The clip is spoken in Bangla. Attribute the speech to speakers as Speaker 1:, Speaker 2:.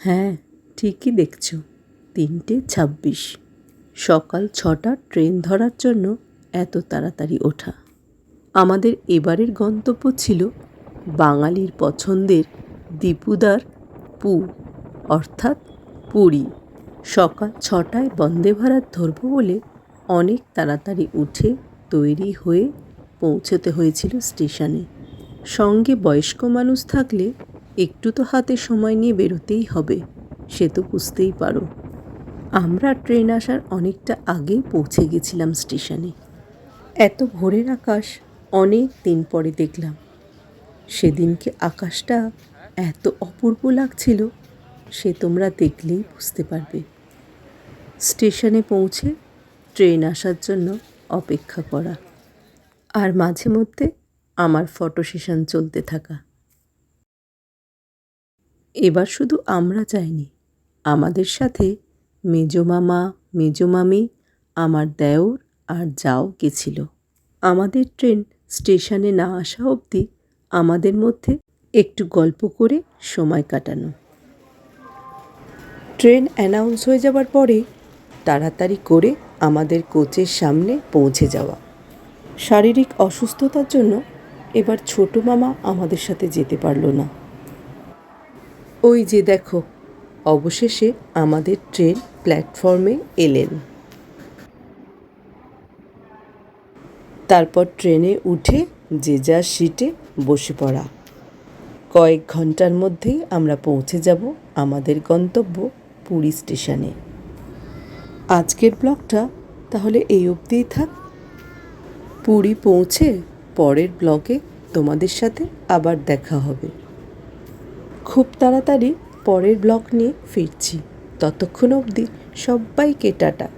Speaker 1: হ্যাঁ ঠিকই দেখছ। তিনটে ছাব্বিশ। সকাল ছটা, ট্রেন ধরার জন্য এত তাড়াতাড়ি ওঠা। আমাদের এবারের গন্তব্য ছিল বাঙালির পছন্দের দীপুদার পু, অর্থাৎ পুরী। সকাল ছটায় বন্দে ভারত ধরবো বলে অনেক তাড়াতাড়ি উঠে তৈরি হয়ে পৌঁছতে হয়েছিল স্টেশনে। সঙ্গে বয়স্ক মানুষ থাকলে একটু তো হাতে সময় নিয়ে বেরোতেই হবে, সে তো বুঝতেই পারো। আমরা ট্রেন আসার অনেকটা আগেই পৌঁছে গেছিলাম স্টেশনে। এত ভোরের আকাশ অনেক দিন পরে দেখলাম। সেদিনকে আকাশটা এত অপূর্ব লাগছিল, সে তোমরা দেখলেই বুঝতে পারবে। স্টেশনে পৌঁছে ট্রেন আসার জন্য অপেক্ষা করা। আর মাঝে মধ্যে আমার ফটো সেশন চলতে থাকা। এবার শুধু আমরা যাইনি আমাদের সাথে মেজো মামা, মেজো মামি, আমার দেওর আর যাও গেছিল আমাদের ট্রেন স্টেশনে না আসা অবধি আমাদের মধ্যে একটু গল্প করে সময় কাটানো। ট্রেন অ্যানাউন্স হয়ে যাবার পরে তাড়াতাড়ি করে আমাদের কোচের সামনে পৌঁছে যাওয়া। শারীরিক অসুস্থতার জন্য এবার ছোট মামা আমাদের সাথে যেতে পারল না। ওই যে দেখো, অবশেষে আমাদের ট্রেন প্ল্যাটফর্মে এলেন। তারপর ট্রেনে উঠে যে যার সিটে বসে পড়া। কয়েক ঘণ্টার মধ্যেই আমরা পৌঁছে যাব আমাদের গন্তব্য পুরী স্টেশনে। আজকের ব্লগটা তাহলে এই অবধিই থাক। পুরী পৌঁছে পরের ব্লগে তোমাদের সাথে আবার দেখা হবে। খুব তাড়াতাড়ি পরের ব্লগ নিয়ে ফিরছি। ততক্ষণ অবধি সবাইকে টাটা।